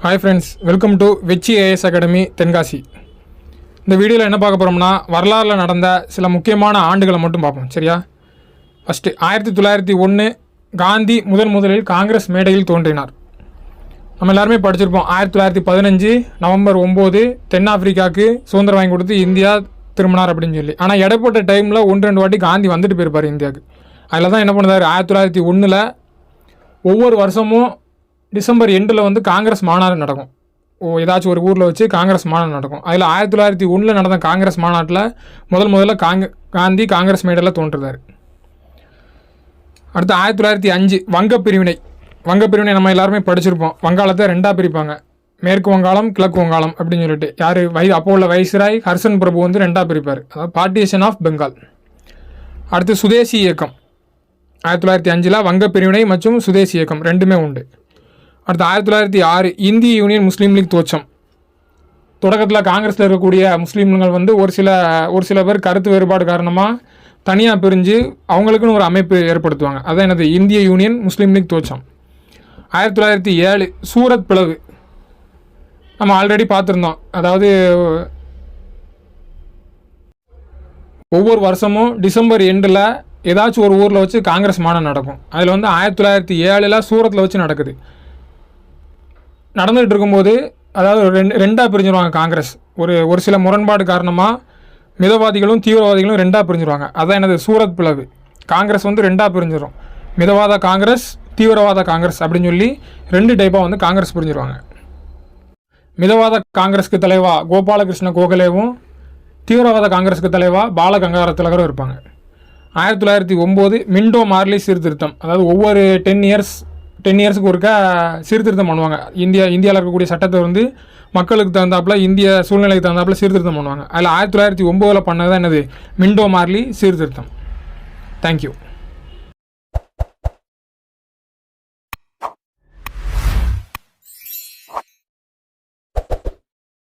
Hi friends welcome to வெச்சி AS academy Tenkasi இந்த வீடியோவில் என்ன பார்க்க போகிறோம்னா வரலாறில் நடந்த சில முக்கியமான ஆண்டுகளை மட்டும் பார்ப்போம் சரியா? ஃபஸ்ட்டு ஆயிரத்தி தொள்ளாயிரத்தி ஒன்று காந்தி முதன் முதலில் காங்கிரஸ் மேடையில் தோன்றினார். நம்ம எல்லாருமே படிச்சிருப்போம். ஆயிரத்தி தொள்ளாயிரத்தி பதினஞ்சு நவம்பர் ஒம்பது தென்னாப்பிரிக்காவுக்கு சுதந்திரம் வாங்கி கொடுத்து இந்தியா திரும்பினார் அப்படின்னு சொல்லி. ஆனால் இடப்பட்ட டைமில் ஒன்று ரெண்டு வாட்டி காந்தி வந்துட்டு போயிருப்பார் இந்தியாவுக்கு. அதில் தான் என்ன பண்ணுறாரு ஆயிரத்தி தொள்ளாயிரத்தி ஒன்றில் ஒவ்வொரு வருஷமும் டிசம்பர் எண்டில் வந்து காங்கிரஸ் மாநாடு நடக்கும். ஓ ஏதாச்சும் ஒரு ஊரில் வச்சு காங்கிரஸ் மாநாடு நடக்கும். அதில் ஆயிரத்தி தொள்ளாயிரத்தி ஒன்றில் நடந்த காங்கிரஸ் மாநாட்டில் முதல் முதல்ல காங்க காந்தி காங்கிரஸ் மேடையில் தோன்றுறாரு அடுத்து ஆயிரத்தி தொள்ளாயிரத்தி அஞ்சு வங்க பிரிவினை வங்க பிரிவினை நம்ம எல்லாருமே படிச்சிருப்போம். வங்காளத்தை ரெண்டாக பிரிப்பாங்க. மேற்கு வங்காளம் கிழக்கு வங்காளம் அப்படின்னு சொல்லிட்டு. யார்? வை அப்போ உள்ள வைஸ்ராய் ஹர்சன் பிரபு வந்து ரெண்டாக பிரிப்பார். அதாவது பார்ட்டிஷன் ஆஃப் பெங்கால் அடுத்து சுதேசி இயக்கம். ஆயிரத்தி தொள்ளாயிரத்தி அஞ்சில் வங்க பிரிவினை மற்றும் சுதேசி இயக்கம் ரெண்டுமே உண்டு. அடுத்து ஆயிரத்தி தொள்ளாயிரத்தி ஆறு இந்திய யூனியன் முஸ்லீம் லீக் தோச்சம் தொடக்கத்தில் காங்கிரஸில் இருக்கக்கூடிய முஸ்லீம்கள் வந்து ஒரு சில ஒரு சில பேர் கருத்து வேறுபாடு காரணமாக தனியாக பிரிஞ்சு அவங்களுக்குன்னு ஒரு அமைப்பு ஏற்படுத்துவாங்க. அதான் எனது இந்திய யூனியன் முஸ்லீம் லீக் தோச்சம் ஆயிரத்தி தொள்ளாயிரத்தி ஏழு சூரத் பிளவு. நம்ம ஆல்ரெடி பார்த்துருந்தோம். அதாவது ஒவ்வொரு வருஷமும் டிசம்பர் எண்டில் ஏதாச்சும் ஒரு ஊரில் வச்சு காங்கிரஸ் மாநாடு நடக்கும். அதில் வந்து ஆயிரத்தி தொள்ளாயிரத்தி ஏழில் சூரத்தில் வச்சு நடக்குது. நடந்துகிட்டு இருக்கும்போது அதாவது ரெண்டு ரெண்டாக பிரிஞ்சிருவாங்க காங்கிரஸ். ஒரு ஒரு சில முரண்பாடு காரணமாக மிதவாதிகளும் தீவிரவாதிகளும் ரெண்டாக பிரிஞ்சிருவாங்க. அதான் எனது சூரத் பிளவு. காங்கிரஸ் வந்து ரெண்டாக பிரிஞ்சிடும் மிதவாத காங்கிரஸ் தீவிரவாத காங்கிரஸ் அப்படின்னு சொல்லி ரெண்டு டைப்பாக வந்து காங்கிரஸ் பிரிஞ்சிருவாங்க. மிதவாத காங்கிரஸ்க்கு தலைவா கோபாலகிருஷ்ண கோகலேவும் தீவிரவாத காங்கிரஸ்க்கு தலைவா பாலகங்கார திலகரும் இருப்பாங்க. ஆயிரத்தி தொள்ளாயிரத்தி ஒம்பது மிண்டோ மார்லி சீர்திருத்தம். அதாவது ஒவ்வொரு டென் இயர்ஸ் டென் இயர்ஸுக்கு ஒருக்கா சீர்திருத்தம் பண்ணுவாங்க. இந்தியா இந்தியாவில் இருக்கக்கூடிய சட்டத்தை வந்து மக்களுக்கு தகுந்தாப்புல இந்திய சூழ்நிலைக்கு தகுந்தாப்பில் சீர்திருத்தம் பண்ணுவாங்க. அதில் ஆயிரத்தி தொள்ளாயிரத்தி ஒம்போதில் பண்ணது தான் என்னது? மிண்டோ மார்லி சீர்திருத்தம். தேங்க்யூ